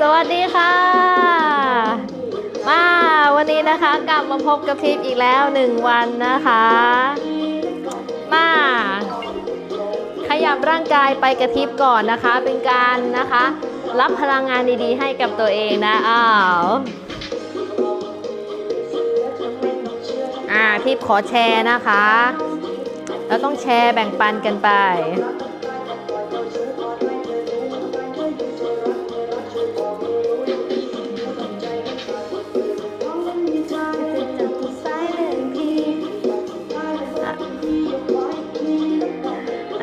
สวัสดีค่ะ มาวันนี้นะคะกลับมาพบกับทิพย์อีกแล้วหนึ่งวันนะคะ มา ขยับร่างกายไปกระทิบก่อนนะคะ เป็นการนะคะ รับพลังงานดีๆ ให้กับตัวเองนะอ้าวอ่าทิพย์ขอแชร์นะคะ เราต้องแชร์แบ่งปันกันไป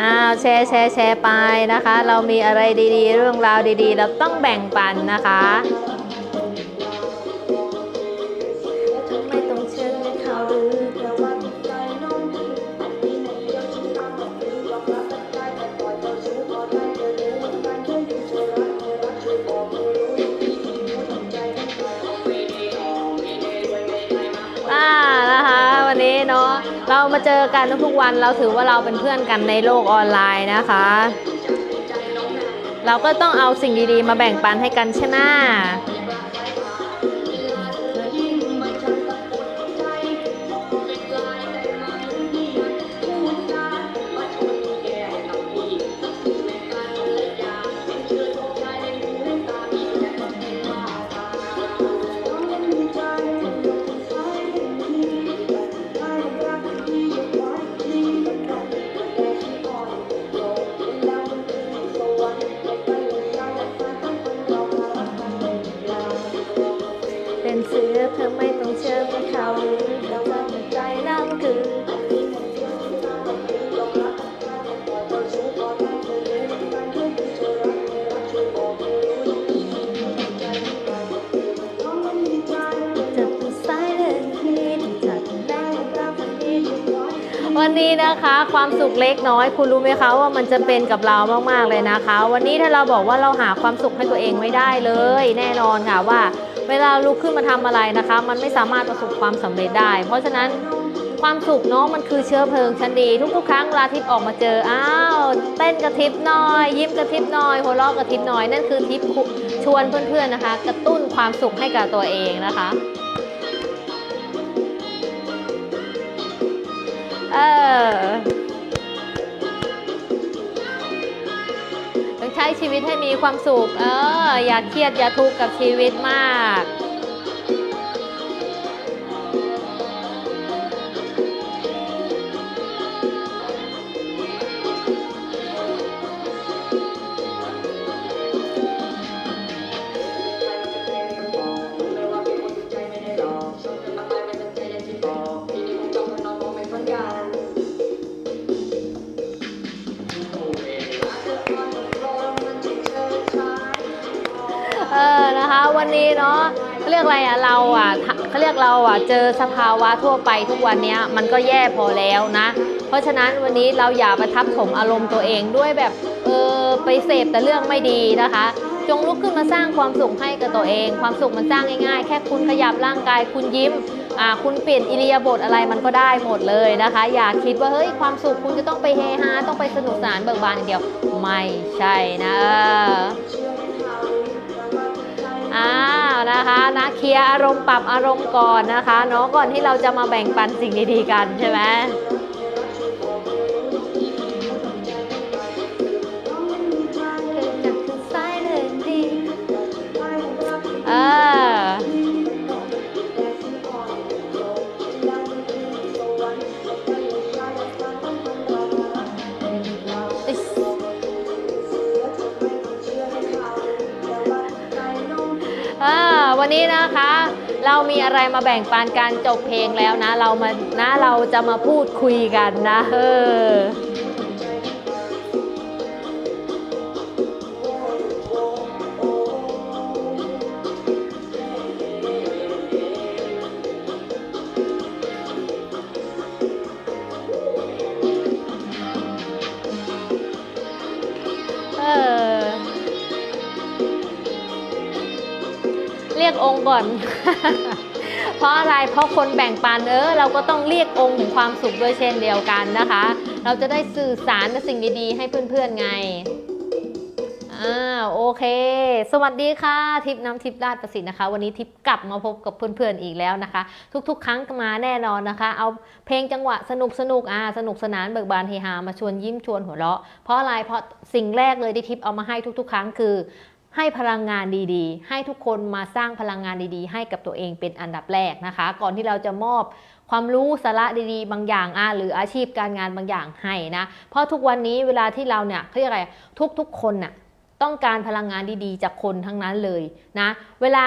อ้าวแชร์แชร์แชร์ไปนะคะ เรามีอะไรดีๆ เรื่องราวดีๆ เราต้องแบ่งปันนะคะ มาเจอกันทุกๆวันเราถือว่าเราเป็นเพื่อนกันในโลกออนไลน์นะคะ เราก็ต้องเอาสิ่งดีๆ มาแบ่งปันให้กันใช่ไหม วันนี้นะคะ ความสุขเล็กน้อย คุณรู้ไหมคะว่ามันจะเป็นกับเรามากๆเลยนะคะ วันนี้ถ้าเราบอกว่าเราหาความสุขให้ตัวเองไม่ได้เลย แน่นอนค่ะว่า เวลาลุกขึ้นมาทำอะไรนะคะ มันไม่สามารถประสบความสำเร็จได้ เพราะฉะนั้นความสุขเนาะมันคือเชื้อเพลิงชั้นดี ทุกๆครั้งเวลาทิพย์ออกมาเจออ้าวเต้นกระทิบหน่อย ยิ้มกระทิบหน่อยหัวเราะกระทิบหน่อยนั่นคือทิพย์ชวนเพื่อนๆนะคะ กระตุ้นความสุขให้กับตัวเองนะคะ เออต้องใช้ชีวิตให้มีความสุข เออ อย่าเครียดอย่าทุกข์กับชีวิตมาก กเราอะเจอสภาวะทั่วไปทุกวันนี้มันก็แย่พอแล้วนะ เพราะฉะนั้นวันนี้เราอย่าไปทับถมอารมณ์ตัวเองด้วยแบบเออไปเสพแต่เรื่องไม่ดีนะคะ จงลุกขึ้นมาสร้างความสุขให้กับตัวเอง ความสุขมันสร้างง่ายๆ แค่คุณขยับร่างกายคุณยิ้มอ่าคุณเปลี่ยนอิริยาบถอะไรมันก็ได้หมดเลยนะคะ อย่าคิดว่าเฮ้ยความสุขคุณจะต้องไปเฮฮาต้องไปสนุกสนานเบิกบานอย่างเดียว ไม่ใช่นะอออ้า นะคะนะเคลียร์อารมณ์ปรับอารมณ์ก่อนนะคะเนาะก่อนที่เราจะมาแบ่งปันสิ่งดีๆกันใช่ไหมเออ วันนี้นะคะ เรามีอะไรมาแบ่งปันการจบเพลงแล้วนะ เรามานะเราจะมาพูดคุยกันนะเออ เพราะอะไรเพราะคนแบ่งปันเออเราก็ต้องเรียกองค์ของความสุขด้วยเช่นเดียวกันนะคะ เราจะได้สื่อสารสิ่งดีๆ ให้เพื่อนๆไงอ่าโอเค สวัสดีค่ะ ทิพน้ำทิพราชประสิทธิ์นะคะ วันนี้ทิพกลับมาพบกับเพื่อนๆอีกแล้วนะคะ ทุกๆ ครั้งมาแน่นอนนะคะ เอาเพลงจังหวะสนุกสนุกอ่าสนุกสนานเบิกบานเฮฮามาชวนยิ้มชวนหัวเราะเพราะอะไรเพราะสิ่งแรกเลยที่ทิพเอามาให้ทุก ๆ ครั้งคือ ให้พลังงานดีๆ ให้ทุกคนมาสร้างพลังงานดีๆ ให้กับตัวเองเป็นอันดับแรกนะคะ ก่อนที่เราจะมอบความรู้สาระดีๆ บางอย่างอะหรืออาชีพการงานบางอย่างให้นะ เพราะทุกวันนี้เวลาที่เราเนี่ยเขาเรียกอะไรทุกๆคนน่ะ ต้องการพลังงานดีๆ จากคนทั้งนั้นเลยนะเวลา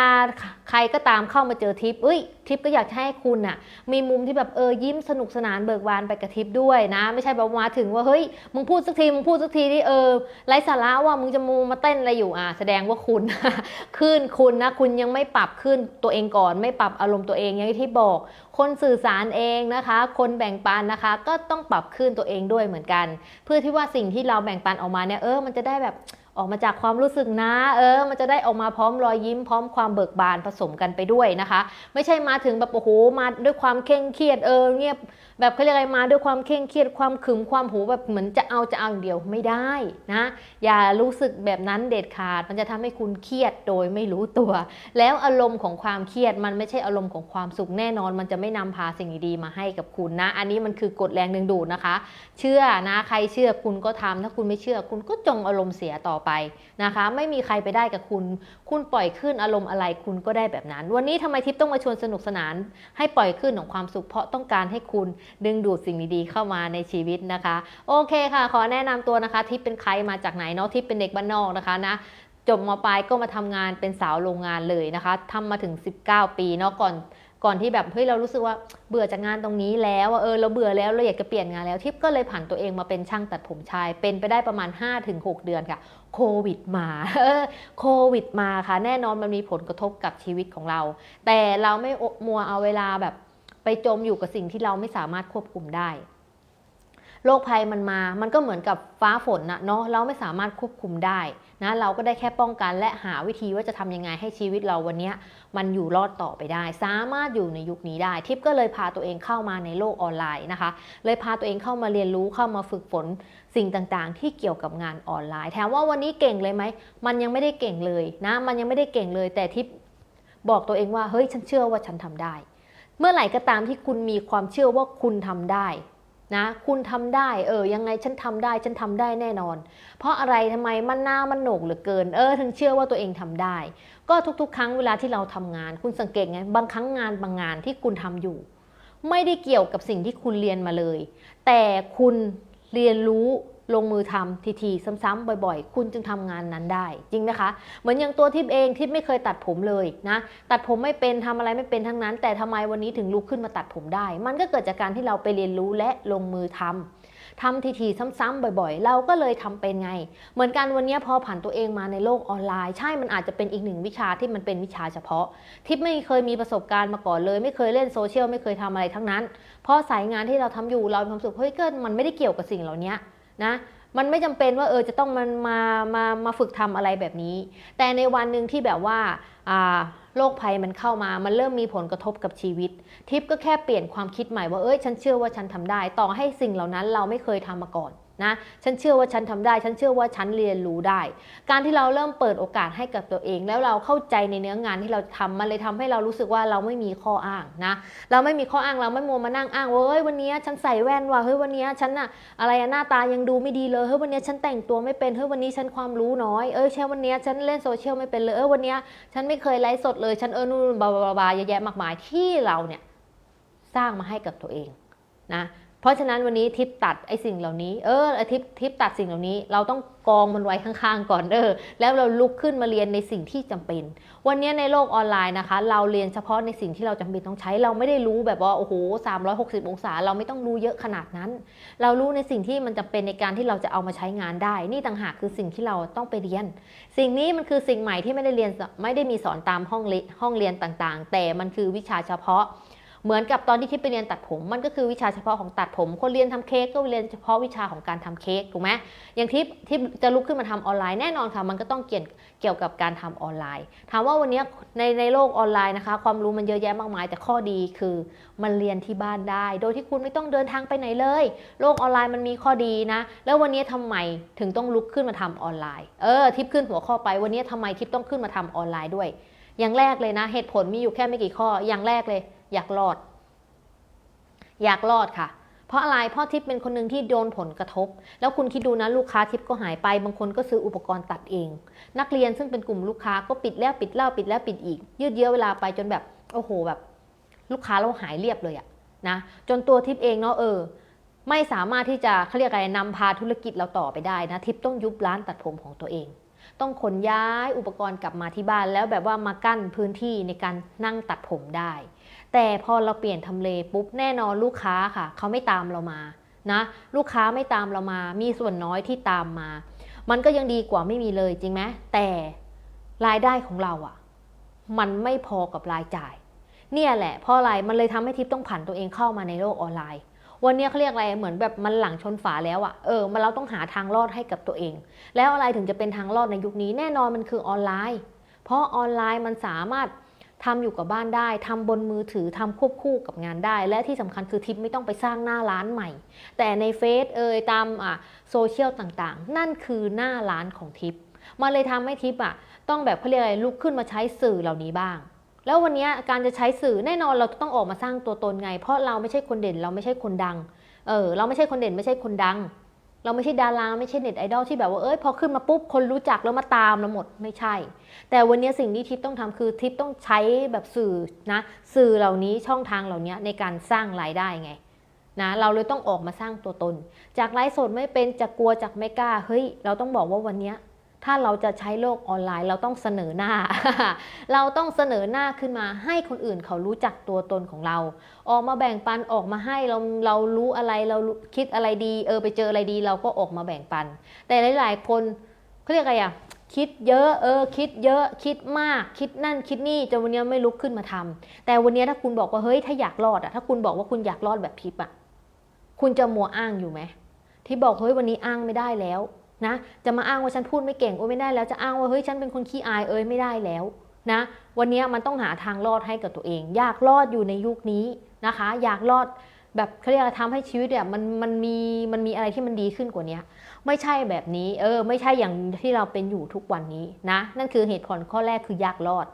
ใครก็ตามเข้ามาเจอทิปเอ้ยทิปก็อยากให้คุณน่ะมีมุมที่แบบเออยิ้มสนุกสนานเบิกบานไปกับทิปด้วยนะ ไม่ใช่แบบมาถึงว่าเฮ้ยมึงพูดสักทีมึงพูดสักทีที่เออไร้สาระว่ามึงจะมูมาเต้นอะไรอยู่อะแสดงว่าคุณขึ้นคุณนะคุณยังไม่ปรับขึ้นตัวเองก่อน ไม่ปรับอารมณ์ตัวเองอย่างที่บอก คนสื่อสารเองนะคะ คนแบ่งปันนะคะ ก็ต้องปรับขึ้นตัวเองด้วยเหมือนกัน เพื่อที่ว่าสิ่งที่เราแบ่งปันออกมาเนี่ยเออมันจะได้แบบ ออกมาจากความรู้สึกนะ เออ มันจะได้ออกมาพร้อมรอยยิ้มพร้อมความเบิกบานผสมกันไปด้วยนะคะ ไม่ใช่มาถึงแบบโอ้โหมาด้วยความเคร่งเครียดเออเงียบ แบบเขาเรียกอะไรมาด้วยความเคร่งเครียดความขึมความหูแบบเหมือนจะเอาจะเอาอย่างเดียวไม่ได้นะอย่ารู้สึกแบบนั้นเด็ดขาด มันจะทำให้คุณเครียดโดยไม่รู้ตัว แล้วอารมณ์ของความเครียดมันไม่ใช่อารมณ์ของความสุขแน่นอน มันจะไม่นำพาสิ่งดีๆมาให้กับคุณนะ อันนี้มันคือกฎแรงดึงดูดนะคะ เชื่อนะใครเชื่อคุณก็ทำถ้าคุณไม่เชื่อ คุณก็จงอารมณ์เสียต่อไปนะคะ ไม่มีใครไปได้กับคุณ คุณปล่อยขึ้นอารมณ์อะไรคุณก็ได้แบบนั้น วันนี้ทำไมทิพย์ต้องมาชวนสนุกสนาน ให้ปล่อยขึ้นของความสุขเพราะต้องการให้คุณดึงดูดสิ่งดีๆเข้ามาในชีวิตนะคะ โอเคค่ะ ขอแนะนำตัวนะคะทิพย์เป็นใครมาจากไหนเนาะทิพย์เป็นเด็กบ้านนอกนะคะนะจบมปลายก็มาทำงานเป็นสาวโรงงานเลยนะคะทำมาถึง 19 ปีเนาะก่อนก่อนที่แบบเฮ้ยเรารู้สึกว่าเบื่อจากงานตรงนี้แล้วเออเราเบื่อแล้วเราอยากจะเปลี่ยนงานแล้วทิพย์ก็เลยผันตัวเองมาเป็นช่างตัดผมชาย เป็นไปได้ประมาณ 5-6 เดือนค่ะโควิดมาโควิดมาค่ะ แน่นอนมันมีผลกระทบกับชีวิตของเรา แต่เราไม่มัวเอาเวลาแบบ ไปจมอยู่กับสิ่งที่เราไม่สามารถควบคุมได้โรคภัยมันมา มันก็เหมือนกับฟ้าฝนนะเนาะ เราไม่สามารถควบคุมได้นะ เราก็ได้แค่ป้องกันและหาวิธีว่าจะทำยังไงให้ชีวิตเราวันนี้มันอยู่รอดต่อไปได้ สามารถอยู่ในยุคนี้ได้ ทิปก็เลยพาตัวเองเข้ามาในโลกออนไลน์นะคะ เลยพาตัวเองเข้ามาเรียนรู้เข้ามาฝึกฝนสิ่งต่างๆ ที่เกี่ยวกับงานออนไลน์ แถมว่าวันนี้เก่งเลยไหม มันยังไม่ได้เก่งเลยนะ มันยังไม่ได้เก่งเลย แต่ทิปบอกตัวเองว่า เฮ้ย ฉันเชื่อว่าฉันทำได้ เมื่อไหร่ก็ตามที่คุณมีความเชื่อว่าคุณทำได้นะคุณทำได้เออยังไงฉันทำได้ฉันทำได้แน่นอน เพราะอะไรทำไมมันหน้ามันโหนกเหลือเกิน เออถึงเชื่อว่าตัวเองทำได้ ก็ทุกๆ ครั้งเวลาที่เราทำงาน คุณสังเกตไงบางครั้งงานบางงานที่คุณทำอยู่ ไม่ได้เกี่ยวกับสิ่งที่คุณเรียนมาเลย แต่คุณเรียนรู้ ลงมือทำทีๆซ้ำๆบ่อย ๆ คุณจึงทำงานนั้นได้ จริงนะคะ เหมือนอย่างตัวทิพย์เองทิพย์ไม่เคยตัดผมเลยนะตัดผมไม่เป็นทำอะไรไม่เป็นทั้งนั้น แต่ทำไมวันนี้ถึงลุกขึ้นมาตัดผมได้ มันก็เกิดจากการที่เราไปเรียนรู้และลงมือทำทำทีๆซ้ำๆบ่อยๆ เราก็เลยทำเป็นไง เหมือนกันวันนี้พอผ่านตัวเองมาในโลกออนไลน์ ใช่มันอาจจะเป็นอีกหนึ่งวิชาที่มันเป็นวิชาเฉพาะ ทิพย์ไม่เคยมีประสบการณ์มาก่อนเลย ไม่เคยเล่นโซเชียลไม่เคยทำอะไรทั้งนั้น เพราะสายงานที่เราทำอยู่เรามีความสุขเฮ้ยก็มันไม่ได้เกี่ยวกับสิ่งเหล่านี้ นะมันไม่จำเป็นว่าเออจะต้องมันมามามาฝึกทำอะไรแบบนี้ แต่ในวันหนึ่งที่แบบว่าอ่าโรคภัยมันเข้ามา มันเริ่มมีผลกระทบกับชีวิต ทิปก็แค่เปลี่ยนความคิดใหม่ว่าเอ้ยฉันเชื่อว่าฉันทำได้ ต่อให้สิ่งเหล่านั้นเราไม่เคยทำมาก่อน นะฉันเชื่อว่าฉันทำได้ ฉันเชื่อว่าฉันเรียนรู้ได้ การที่เราเริ่มเปิดโอกาสให้กับตัวเอง แล้วเราเข้าใจในเนื้องานที่เราทำมันเลยทำให้เรารู้สึกว่าเราไม่มีข้ออ้างนะ เราไม่มีข้ออ้างเราไม่มัวมานั่งอ้างว่าเฮ้ยวันนี้ฉันใส่แว่นว่ะเฮ้ยวันนี้ฉันอะอะไรอะหน้าตายังดูไม่ดีเลยเฮ้ยวันนี้ฉันแต่งตัวไม่เป็นเฮ้ยวันนี้ฉันความรู้น้อยเอ้ยใช่วันนี้ฉันเล่นโซเชียลไม่เป็นเลยเออวันนี้ฉันไม่เคยไลฟ์สดเลยฉันเออนู่นบลาบลาบลาเยอะแยะมากมายที่เราเนี่ยสร้างมาให้กับตัวเองนะ ราะฉะนั้นวันนี้ทิปตัดไอ้สิ่งเหล่านี้ เออทิปทิปตัดสิ่งเหล่านี้ เราต้องกองมันไว้ข้างๆก่อนเออแล้วเราลุกขึ้นมาเรียนในสิ่งที่จำเป็น วันนี้ในโลกออนไลน์นะคะ เราเรียนเฉพาะในสิ่งที่เราจำเป็นต้องใช้ เราไม่ได้รู้แบบว่าโอ้โห360 องศา เราไม่ต้องรู้เยอะขนาดนั้น เรารู้ในสิ่งที่มันจำเป็นในการที่เราจะเอามาใช้งานได้ นี่ต่างหากคือสิ่งที่เราต้องไปเรียน สิ่งนี้มันคือสิ่งใหม่ที่ไม่ได้เรียนไม่ได้มีสอนตามห้องห้องเรียนต่างๆ แต่มันคือวิชาเฉพาะ เหมือนกับตอนที่ทิพย์ไปเรียนตัดผมมันก็คือวิชาเฉพาะของตัดผม คนเรียนทำเค้กก็เรียนเฉพาะวิชาของการทำเค้กถูกไหมอย่างทิพย์ที่จะลุกขึ้นมาทำออนไลน์แน่นอนค่ะ มันก็ต้องเกี่ยวเกี่ยวกับการทำออนไลน์ ถามว่าวันนี้ในในโลกออนไลน์นะคะ ความรู้มันเยอะแยะมากมาย แต่ข้อดีคือมันเรียนที่บ้านได้ โดยที่คุณไม่ต้องเดินทางไปไหนเลย โลกออนไลน์มันมีข้อดีนะ แล้ววันนี้ทำไมถึงต้องลุกขึ้นมาทำออนไลน์ เออทิปขึ้นหัวข้อไป วันนี้ทำไมทิปต้องขึ้นมาทำออนไลน์ด้วย อย่างแรกเลยนะ เหตุผลมีอยู่แค่ไม่กี่ข้อ อย่างแรกเลย อยากรอด อยากรอดค่ะ เพราะอะไรเพราะทิปเป็นคนหนึ่งที่โดนผลกระทบ แล้วคุณคิดดูนะลูกค้าทิปก็หายไป บางคนก็ซื้ออุปกรณ์ตัดเอง นักเรียนซึ่งเป็นกลุ่มลูกค้าก็ปิดแล้วปิดเล่าปิดแล้วปิดอีก ยืดเยื้อเวลาไปจนแบบโอ้โหแบบ ลูกค้าเราหายเรียบเลยอะนะจนตัวทิปเองเนาะเออไม่สามารถที่จะเขาเรียกอะไรนำพาธุรกิจเราต่อไปได้นะทิปต้องยุบร้านตัดผมของตัวเอง ต้องขนย้ายอุปกรณ์กลับมาที่บ้านแล้วแบบว่ามากั้นพื้นที่ในการนั่งตัดผมได้ แต่พอเราเปลี่ยนทำเลปุ๊บแน่นอนลูกค้าค่ะเขาไม่ตามเรามานะลูกค้าไม่ตามเรามา มีส่วนน้อยที่ตามมา มันก็ยังดีกว่าไม่มีเลยจริงไหมแต่รายได้ของเราอะ่ะ มันไม่พอกับรายจ่าย เนี่ยแหละเพราะอะไรมันเลยทำให้ทิพย์ต้องผันตัวเองเข้ามาในโลกออนไลน์ วันนี้เขาเรียกอะไรเหมือนแบบมันหลังชนฝาแล้วอะเออมันเราต้องหาทางรอดให้กับตัวเอง แล้วอะไรถึงจะเป็นทางรอดในยุคนี้แน่นอนมันคือออนไลน์ เพราะออนไลน์มันสามารถ ทำอยู่กับบ้านได้ทำบนมือถือทำควบคู่กับงานได้ และที่สำคัญคือทิปไม่ต้องไปสร้างหน้าร้านใหม่ แต่ในเฟซเอยตามอะโซเชียลต่างๆ นั่นคือหน้าร้านของทิปมันเลยทำให้ทิปอะต้องแบบเขาเรียกอะไรลุกขึ้นมาใช้สื่อเหล่านี้บ้าง แล้ววันนี้การจะใช้สื่อแน่นอนเราต้องออกมาสร้างตัวตนไง เพราะเราไม่ใช่คนเด่นเราไม่ใช่คนดังเออเราไม่ใช่คนเด่นไม่ใช่คนดัง เราไม่ใช่ดาราไม่ใช่เน็ตไอดอลที่แบบว่าเอ้ยพอขึ้นมาปุ๊บคนรู้จักแล้วมาตามเราหมดไม่ใช่ แต่วันนี้สิ่งที่ทิปต้องทำคือทิปต้องใช้แบบสื่อนะสื่อเหล่านี้ช่องทางเหล่านี้ในการสร้างรายได้ไงนะเราเลยต้องออกมาสร้างตัวตน จากไลฟ์สดไม่เป็นจากกลัวจากไม่กล้าเฮ้ยเราต้องบอกว่าวันนี้ ถ้าเราจะใช้โลกออนไลน์ เราต้องเสนอหน้า เราต้องเสนอหน้าขึ้นมาให้คนอื่นเขารู้จักตัวตนของเรา ออกมาแบ่งปันออกมาให้เราเรารู้อะไรเราคิดอะไรดี เออไปเจออะไรดี เราก็ออกมาแบ่งปัน แต่หลาย ๆ คนเขาเรียกอะไรอะคิดเยอะเออคิดเยอะคิดมาก คิดนั่นคิดนี่จนวันนี้ไม่ลุกขึ้นมาทำแต่วันนี้ถ้าคุณบอกว่าเฮ้ยถ้าอยากรอดอะถ้าคุณบอกว่าคุณอยากรอดแบบทิปอะคุณจะมัวอ้างอยู่ไหมที่บอกเฮ้ยวันนี้อ้างไม่ได้แล้ว นะจะมาอ้างว่าฉันพูดไม่เก่งโอ้ไม่ได้แล้วจะอ้างว่าเฮ้ยฉันเป็นคนขี้อายเอ้ยไม่ได้แล้วนะวันนี้มันต้องหาทางรอดให้กับตัวเอง อยากรอดอยู่ในยุคนี้นะคะ อยากรอดแบบเขาเรียกทำให้ชีวิตเนี่ยมันมันมีมันมีอะไรที่มันดีขึ้นกว่านี้ไม่ใช่แบบนี้เออไม่ใช่อย่างที่เราเป็นอยู่ทุกวันนี้นะนั่นคือเหตุผลข้อแรกคืออยากรอด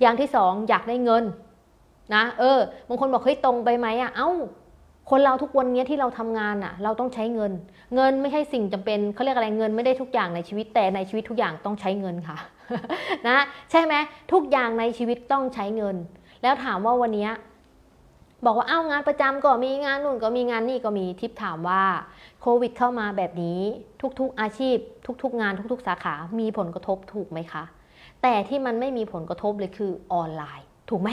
อย่างที่สองอยากได้เงินนะเออบางคนบอกเฮ้ยตรงไปไหมอะเอ้า คนเราทุกวันนี้ที่เราทำงานอะ เราต้องใช้เงิน เงินไม่ใช่สิ่งจำเป็นเขาเรียกอะไรเงินไม่ได้ทุกอย่างในชีวิตแต่ในชีวิตทุกอย่างต้องใช้เงินค่ะนะใช่ไหมทุกอย่างในชีวิตต้องใช้เงิน แล้วถามว่าวันนี้บอกว่าเอ้างานประจำก็มีงานนู่นก็มีงานนี่ก็มีทิปถามว่าโควิดเข้ามาแบบนี้ทุกๆอาชีพ ทุก ๆ งานทุก ๆ สาขามีผลกระทบถูกไหมคะ แต่ที่มันไม่มีผลกระทบเลยคือออนไลน์ ถูกไหม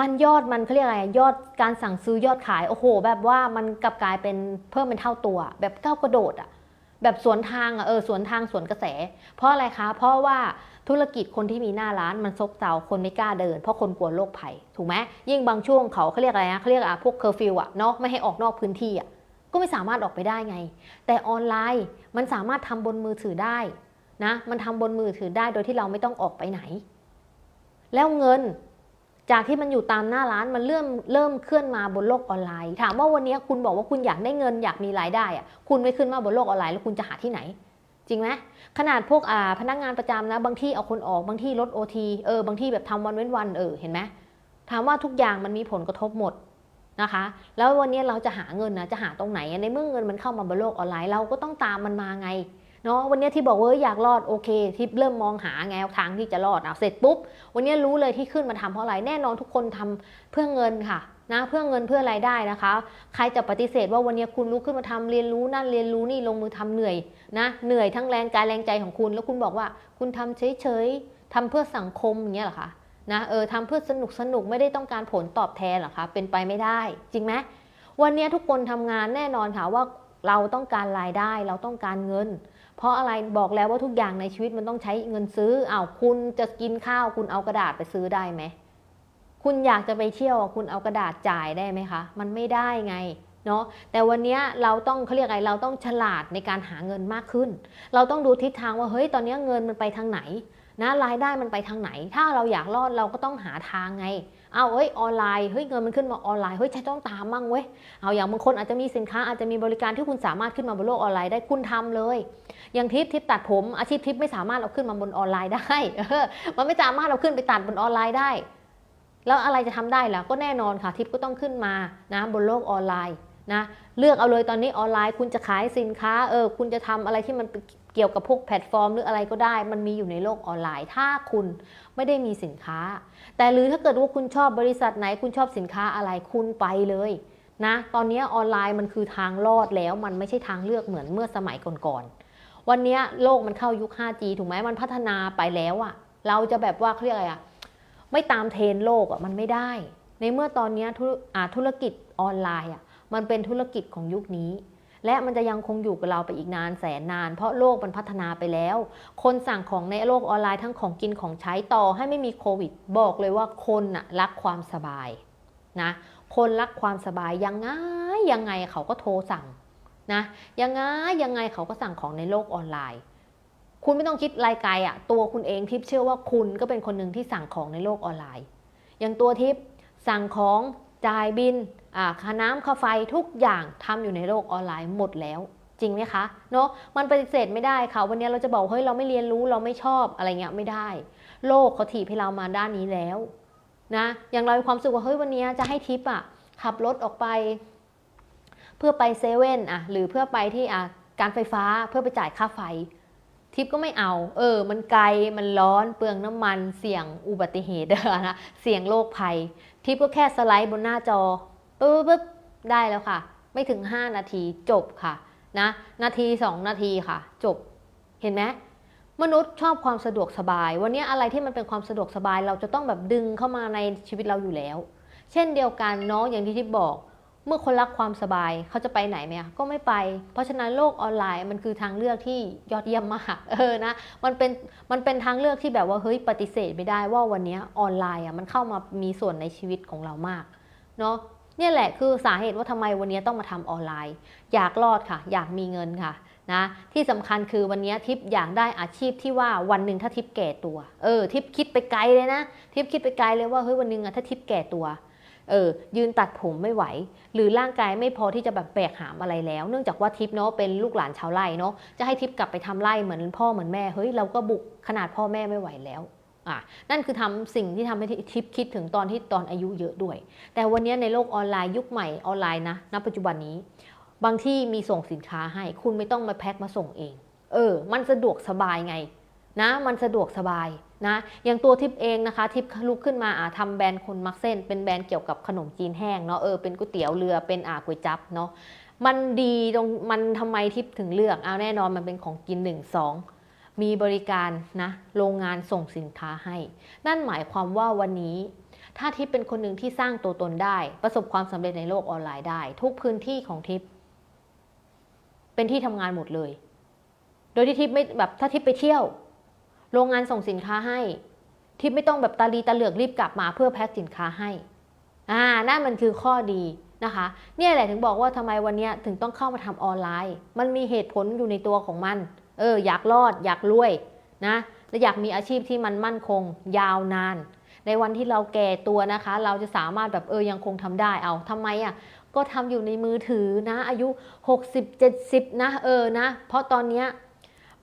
มันยอดมันเขาเรียกอะไรยอดการสั่งซื้อยอดขายโอ้โห แบบว่ามันกลับกลายเป็นเพิ่มเป็นเท่าตัว แบบก้าวกระโดดอะแบบสวนทางอะเออสวนทางสวนกระแส เพราะอะไรคะ เพราะว่าธุรกิจคนที่มีหน้าร้านมันซบเซาคนไม่กล้าเดิน เพราะคนกลัวโรคภัยถูกไหมยิ่งบางช่วงเขาเขาเรียกอะไรนะเขาเรียกอะพวกเคอร์ฟิวอะเนาะไม่ให้ออกนอกพื้นที่อะก็ไม่สามารถออกไปได้ไง แต่ออนไลน์มันสามารถทำบนมือถือได้นะมันทำบนมือถือได้โดยที่เราไม่ต้องออกไปไหน แล้วเงิน จากที่มันอยู่ตามหน้าร้านมันเริ่มเริ่มเคลื่อนมาบนโลกออนไลน์ ถามว่าวันนี้คุณบอกว่าคุณอยากได้เงินอยากมีรายได้อะคุณไม่ขึ้นมาบนโลกออนไลน์แล้วคุณจะหาที่ไหน จริงไหมขนาดพวกอาพนักงานประจำนะบางที่เอาคนออกบางที่ลดโอทีเออบางที่แบบทำวันเว้นวันเออเห็นไหมถามว่าทุกอย่างมันมีผลกระทบหมดนะคะ แล้ววันนี้เราจะหาเงินนะจะหาตรงไหนในเมื่อเงินมันเข้ามาบนโลกออนไลน์เราก็ต้องตามมันมาไง เนาะวันนี้ที่บอกว่าอยากรอดโอเคที่เริ่มมองหาแนวทางที่จะรอดเอาเสร็จปุ๊บ วันนี้รู้เลยที่ขึ้นมาทำเพราะอะไรแน่นอนทุกคนทำเพื่อเงินค่ะนะเพื่อเงินเพื่อรายได้นะคะ ใครจะปฏิเสธว่าวันนี้คุณลุกขึ้นมาทำเรียนรู้นั่นเรียนรู้นี่ลงมือทำเหนื่อยนะเหนื่อยทั้งแรงกายแรงใจของคุณ แล้วคุณบอกว่าคุณทำเฉยๆทำเพื่อสังคมอย่างเงี้ยเหรอคะนะเออทำเพื่อสนุกสนุกไม่ได้ต้องการผลตอบแทนเหรอคะเป็นไปไม่ได้ จริงไหมวันนี้ทุกคนทำงานแน่นอนค่ะว่าเราต้องการรายได้เราต้องการเงิน เพราะอะไรบอกแล้วว่าทุกอย่างในชีวิตมันต้องใช้เงินซื้ออ้าวคุณจะกินข้าวคุณเอากระดาษไปซื้อได้ไหมคุณอยากจะไปเที่ยวคุณเอากระดาษจ่ายได้ไหมคะ มันไม่ได้ไงเนาะแต่วันนี้เราต้องเขาเรียกอะไรเราต้องฉลาดในการหาเงินมากขึ้น เราต้องดูทิศทางว่าเฮ้ยตอนนี้เงินมันไปทางไหนนะรายได้มันไปทางไหน ถ้าเราอยากรอดเราก็ต้องหาทางไง เอาเอ้ยออนไลน์เฮ้ยเงินมันขึ้นมาออนไลน์เฮ้ยฉันต้องตามมั่งเว้ยเอาอย่างบางคนอาจจะมีสินค้าอาจจะมีบริการที่คุณสามารถขึ้นมาบนโลกออนไลน์ได้คุณทำเลย อย่างทิปทิปตัดผมอาชีพทิปไม่สามารถเอาขึ้นมาบนออนไลน์ได้มันไม่สามารถเอาขึ้นไปตัดบนออนไลน์ได้ แล้วอะไรจะทำได้ล่ะก็แน่นอนค่ะทิปก็ต้องขึ้นมานะบนโลกออนไลน์นะ เลือกเอาเลยตอนนี้ออนไลน์ คุณจะขายสินค้าเออคุณจะทำอะไรที่มันเกี่ยวกับพวกแพลตฟอร์ม หรืออะไรก็ได้ มันมีอยู่ในโลกออนไลน์ ถ้าคุณไม่ได้มีสินค้า แต่หรือถ้าเกิดว่าคุณชอบบริษัทไหน คุณชอบสินค้าอะไรคุณไปเลยนะตอนนี้ออนไลน์มันคือทางรอดแล้ว มันไม่ใช่ทางเลือกเหมือนเมื่อสมัยก่อนๆวันนี้โลกมันเข้ายุค 5G ถูกไหมมันพัฒนาไปแล้วอะเราจะแบบว่าเรียกอะไรอะไม่ตามเทรนโลกอะมันไม่ได้ ในเมื่อตอนนี้ธุรอ่าธุรกิจออนไลน์อะ มันเป็นธุรกิจของยุคนี้ และมันจะยังคงอยู่กับเราไปอีกนานแสนนาน เพราะโลกมันพัฒนาไปแล้ว คนสั่งของในโลกออนไลน์ทั้งของกินของใช้ต่อให้ไม่มีโควิด บอกเลยว่าคนน่ะรักความสบายนะคนรักความสบายยังไงยังไงเขาก็โทรสั่งนะยังไงยังไงเขาก็สั่งของในโลกออนไลน์ คุณไม่ต้องคิดรายไกลอะตัวคุณเองทิปเชื่อว่าคุณก็เป็นคนหนึ่งที่สั่งของในโลกออนไลน์ อย่างตัวทิปสั่งของ จ่ายบินอาค่าน้ำค่าไฟทุกอย่างทำอยู่ในโลกออนไลน์หมดแล้วจริงไหมคะเนาะมันปฏิเสธไม่ได้ค่ะ วันนี้เราจะบอกเฮ้ยเราไม่เรียนรู้เราไม่ชอบอะไรเงี้ยไม่ได้ โลกเขาถีบให้เรามาด้านนี้แล้วนะอย่างเรามีความสุขว่าเฮ้ยวันนี้จะให้ทิปอะขับรถออกไป เพื่อไปเซเว่นอะหรือเพื่อไปที่อะการไฟฟ้าเพื่อไปจ่ายค่าไฟ ทิปก็ไม่เอา เออ มันไกลมันร้อนเปลืองน้ำมันเสี่ยงอุบัติเหตุนะเสี่ยงโรคภัย ทิปก็แค่สไลด์บนหน้าจอปึ๊บปึ๊บได้แล้วค่ะ ไม่ถึง 5 นาทีจบค่ะนะนาที 2 นาทีค่ะ จบเห็นไหมมนุษย์ชอบความสะดวกสบาย วันนี้อะไรที่มันเป็นความสะดวกสบาย เราจะต้องแบบดึงเข้ามาในชีวิตเราอยู่แล้ว เช่นเดียวกันเนาะอย่างที่ทิปบอก เมื่อคนรักความสบายเขาจะไปไหนไหมก็ไม่ไป เพราะฉะนั้นโลกออนไลน์มันคือทางเลือกที่ยอดเยี่ยมมากเออนะมันเป็นมันเป็นทางเลือกที่แบบว่าเฮ้ยปฏิเสธไม่ได้ว่าวันนี้ออนไลน์อะมันเข้ามามีส่วนในชีวิตของเรามากเนาะเนี่ยแหละคือสาเหตุว่าทำไมวันนี้ต้องมาทำออนไลน์ อยากรอดค่ะ อยากมีเงินค่ะนะที่สำคัญคือวันนี้ทิปอยากได้อาชีพที่ว่าวันหนึ่งถ้าทิปแก่ตัว เออทิปคิดไปไกลเลยนะ ทิปคิดไปไกลเลยว่าเฮ้ยวันหนึ่งอะถ้าทิปแก่ตัว เออยืนตัดผมไม่ไหว หรือร่างกายไม่พอที่จะแบบแบกหามอะไรแล้ว เนื่องจากว่าทิปเนาะเป็นลูกหลานชาวไร่เนาะจะให้ทิปกลับไปทำไร่เหมือนพ่อเหมือนแม่เฮ้ยเราก็บุกขนาดพ่อแม่ไม่ไหวแล้วอะนั่นคือทำสิ่งที่ทำให้ทิปคิดถึงตอนที่ตอนอายุเยอะด้วย แต่วันนี้ในโลกออนไลน์ยุคใหม่ออนไลน์นะณปัจจุบันนี้ บางที่มีส่งสินค้าให้ คุณไม่ต้องมาแพ็คมาส่งเอง เออ มันสะดวกสบายไง นะ มันสะดวกสบาย นะอย่างตัวทิปเองนะคะทิปลุกขึ้นมาอ่าทำแบรนด์คนมักเส้น เป็นแบรนด์เกี่ยวกับขนมจีนแห้งเนาะเออเป็นก๋วยเตี๋ยวเรือเป็นอ่าก๋วยจั๊บเนาะมันดีตรงมันทำไมทิปถึงเลือกเอาแน่นอนมันเป็นของกินหนึ่งสองมีบริการนะโรงงานส่งสินค้าให้ นั่นหมายความว่าวันนี้ ถ้าทิปเป็นคนหนึ่งที่สร้างตัวตนได้ ประสบความสำเร็จในโลกออนไลน์ได้ ทุกพื้นที่ของทิปเป็นที่ทำงานหมดเลย โดยที่ทิปไม่แบบถ้าทิปไปเที่ยว โรงงานส่งสินค้าให้ทิปไม่ต้องแบบตาลีตาเหลือกรีบกลับมาเพื่อแพ็คสินค้าให้อ่านั่นมันคือข้อดีนะคะ เนี่ยแหละถึงบอกว่าทำไมวันนี้ถึงต้องเข้ามาทำออนไลน์ มันมีเหตุผลอยู่ในตัวของมัน เออ อยากรอดอยากรวยนะและอยากมีอาชีพที่มันมั่นคง ยาวนาน ในวันที่เราแก่ตัวนะคะ เราจะสามารถแบบเออยังคงทำได้เอาทำไมอะก็ทำอยู่ในมือถือนะ อายุ 60 70 นะเออนะ เพราะตอนเนี้ย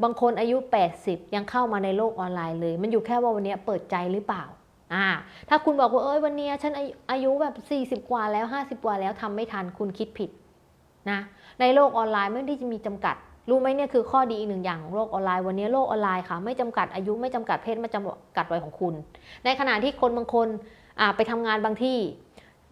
บางคนอายุ 80 ยังเข้ามาในโลกออนไลน์เลย มันอยู่แค่ว่าวันนี้เปิดใจหรือเปล่าอ่าถ้าคุณบอกว่าเอ้ยวันนี้ฉันอายุแบบ 40 กว่าแล้ว 50 กว่าแล้วทำไม่ทันคุณคิดผิดนะในโลกออนไลน์ไม่ได้จะมีจำกัด รู้ไหมเนี่ยคือข้อดีอีกหนึ่งอย่างของโลกออนไลน์วันนี้โลกออนไลน์ค่ะไม่จำกัดอายุไม่จำกัดเพศไม่จำกัดวัยของคุณ ในขณะที่คนบางคนไปทำงานบางที่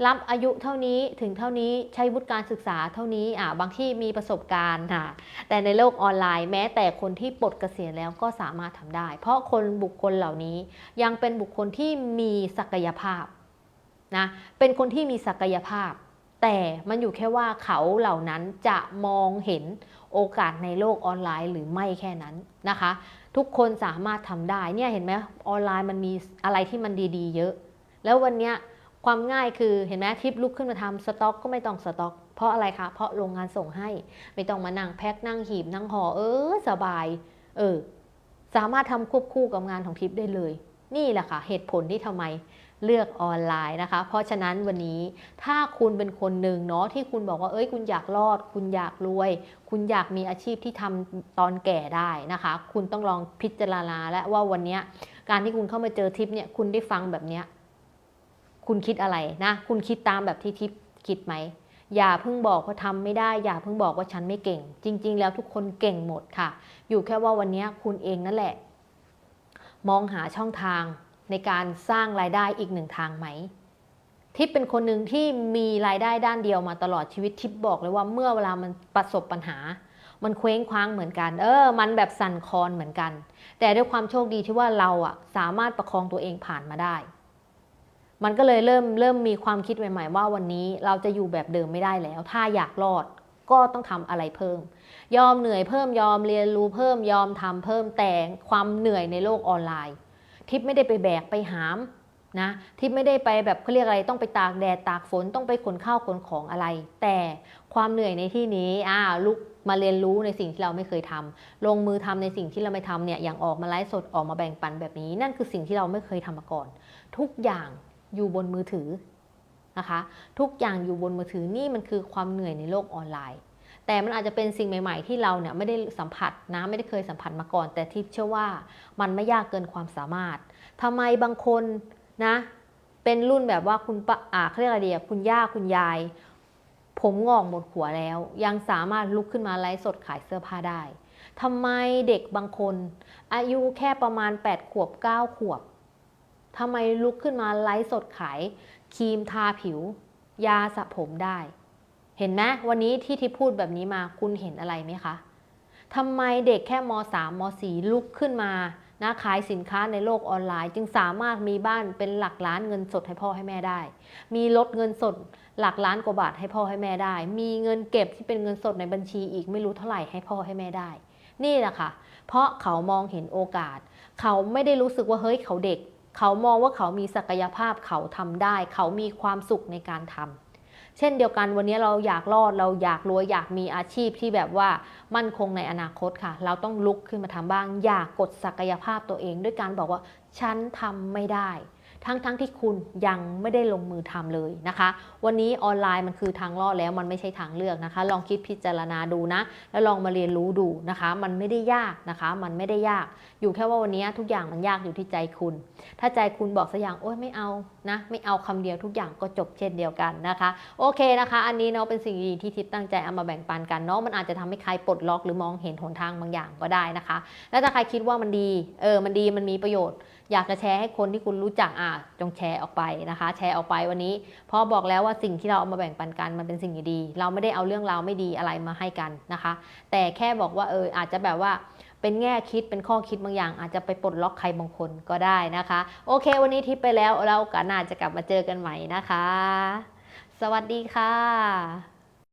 รับอายุเท่านี้ถึงเท่านี้ใช้วุฒิการศึกษาเท่านี้อ่าบางที่มีประสบการณ์ค่ะแต่ในโลกออนไลน์แม้แต่คนที่ปลดเกษียณแล้วก็สามารถทำได้ เพราะคนบุคคลเหล่านี้ยังเป็นบุคคลที่มีศักยภาพนะเป็นคนที่มีศักยภาพ แต่มันอยู่แค่ว่าเขาเหล่านั้นจะมองเห็นโอกาสในโลกออนไลน์หรือไม่แค่นั้นนะคะ ทุกคนสามารถทำได้เนี่ยเห็นไหมออนไลน์มันมีอะไรที่มันดี ๆ เยอะ แล้ววันเนี้ย ความง่ายคือเห็นไหมทิปลุกขึ้นมาทำสต็อกก็ไม่ต้องสต็อก เพราะอะไรคะ เพราะโรงงานส่งให้ไม่ต้องมานั่งแพ็คนั่งหีบนั่งห่อเออสบาย เออ สามารถทำควบคู่กับงานของทิปได้เลย นี่แหละค่ะ เหตุผลที่ทำไมเลือกออนไลน์นะคะ เพราะฉะนั้นวันนี้ถ้าคุณเป็นคนหนึ่งเนาะที่คุณบอกว่าเอ้ยคุณอยากรอด คุณอยากรวย คุณอยากมีอาชีพที่ทำตอนแก่ได้นะคะ คุณต้องลองพิจารณาและว่าวันนี้การที่คุณเข้ามาเจอทิปเนี่ยคุณได้ฟังแบบเนี้ย คุณคิดอะไรนะ คุณคิดตามแบบที่ทิปคิดไหม อย่าเพิ่งบอกว่าทำไม่ได้ อย่าเพิ่งบอกว่าฉันไม่เก่ง จริง ๆ แล้วทุกคนเก่งหมดค่ะ อยู่แค่ว่าวันนี้คุณเองนั่นแหละ มองหาช่องทางในการสร้างรายได้อีกหนึ่งทางไหม ทิปเป็นคนหนึ่งที่มีรายได้ด้านเดียวมาตลอดชีวิตทิปบอกเลยว่าเมื่อเวลามันประสบปัญหา มันเคว้งคว้างเหมือนกัน เออ มันแบบสั่นคลอนเหมือนกัน แต่ด้วยความโชคดีที่ว่าเราอะสามารถประคองตัวเองผ่านมาได้ มันก็เลยเริ่มเริ่มมีความคิดใหม่ ๆ ว่าวันนี้เราจะอยู่แบบเดิมไม่ได้แล้ว ถ้าอยากรอดก็ต้องทำอะไรเพิ่ม ยอมเหนื่อยเพิ่มยอมเรียนรู้เพิ่มยอมทำเพิ่มแต่ความเหนื่อยในโลกออนไลน์ ทิปไม่ได้ไปแบกไปหามนะทิปไม่ได้ไปแบบเขาเรียกอะไรต้องไปตากแดดตากฝนต้องไปขนข้าวขนของอะไร แต่ความเหนื่อยในที่นี้อ่าลุกมาเรียนรู้ในสิ่งที่เราไม่เคยทำลงมือทำในสิ่งที่เราไม่ทำเนี่ยอย่างออกมาไลฟ์สดออกมาแบ่งปันแบบนี้ นั่นคือสิ่งที่เราไม่เคยทำมาก่อน ทุกอย่าง อยู่บนมือถือนะคะ ทุกอย่างอยู่บนมือถือนี่มันคือความเหนื่อยในโลกออนไลน์ แต่มันอาจจะเป็นสิ่งใหม่ ๆ ที่เราเนี่ยไม่ได้สัมผัสนะไม่ได้เคยสัมผัสมาก่อน แต่ทิพเชื่อว่ามันไม่ยากเกินความสามารถทำไมบางคนนะเป็นรุ่นแบบว่าคุณปะอ่าเขาเรียกอะไรดีอะคุณย่าคุณยาย ผมงอกหมดหัวแล้ว ยังสามารถลุกขึ้นมาไลฟ์สดขายเสื้อผ้าได้ทำไมเด็กบางคน อายุแค่ประมาณ 8 ขวบ 9 ขวบ ทำไมลุกขึ้นมาไลฟ์สดขายครีมทาผิว ยาสระผมได้ เห็นไหมวันนี้ที่ที่พูดแบบนี้มาคุณเห็นอะไรไหมคะทำไมเด็กแค่ม 3 ม 4 ลุกขึ้นมานะขายสินค้าในโลกออนไลน์ จึงสามารถมีบ้านเป็นหลักล้านเงินสดให้พ่อให้แม่ได้ มีรถเงินสดหลักล้านกว่าบาทให้พ่อให้แม่ได้ มีเงินเก็บที่เป็นเงินสดในบัญชีอีกไม่รู้เท่าไหร่ให้พ่อให้แม่ได้ นี่แหละค่ะ เพราะเขามองเห็นโอกาส เขาไม่ได้รู้สึกว่าเฮ้ยเขาเด็ก เขามองว่าเขามีศักยภาพเขาทำได้ เขามีความสุขในการทำเช่นเดียวกันวันนี้เราอยากรอดเราอยากรวยอยากมีอาชีพที่แบบว่ามั่นคงในอนาคตค่ะ เราต้องลุกขึ้นมาทำบ้าง อยากกดศักยภาพตัวเอง ด้วยการบอกว่าฉันทำไม่ได้ ทั้งๆทที่คุณยังไม่ได้ลงมือทำเลยนะคะ วันนี้ออนไลน์มันคือทางรอดแล้วมันไม่ใช่ทางเลือกนะคะ ลองคิดพิจารณาดูนะ แล้วลองมาเรียนรู้ดูนะคะ มันไม่ได้ยากนะคะ มันไม่ได้ยาก อยู่แค่ว่าวันนี้ทุกอย่างมันยากอยู่ที่ใจคุณ ถ้าใจคุณบอกสักอย่างโอ๊ยไม่เอานะ ไม่เอาคำเดียวทุกอย่างก็จบเช่นเดียวกันนะคะ โอเคนะคะ อันนี้เนาะเป็นสิ่งดีที่ทิพตั้งใจเอามาแบ่งปันกันเนาะมันอาจจะทำให้ใครปลดล็อกหรือมองเห็นหนทางบางอย่างก็ได้นะคะ แล้วถ้าใครคิดว่ามันดี เออ มันดี มันมีประโยชน์ อยากจะแชร์ให้คนที่คุณรู้จักอะจงแชร์ออกไปนะคะ แชร์ออกไปวันนี้พราะบอกแล้วว่าสิ่งที่เราเอามาแบ่งปันกันมันเป็นสิ่งดี เราไม่ได้เอาเรื่องราวไม่ดีอะไรมาให้กันนะคะ แต่แค่บอกว่าเอออาจจะแบบว่าเป็นแง่คิดเป็นข้อคิดบางอย่าง อาจจะไปปลดล็อกใครบางคนก็ได้นะคะ โอเค วันนี้ทิปไปแล้วแล้วโอกาสหน้าจะกลับมาเจอกันใหม่นะคะ สวัสดีค่ะ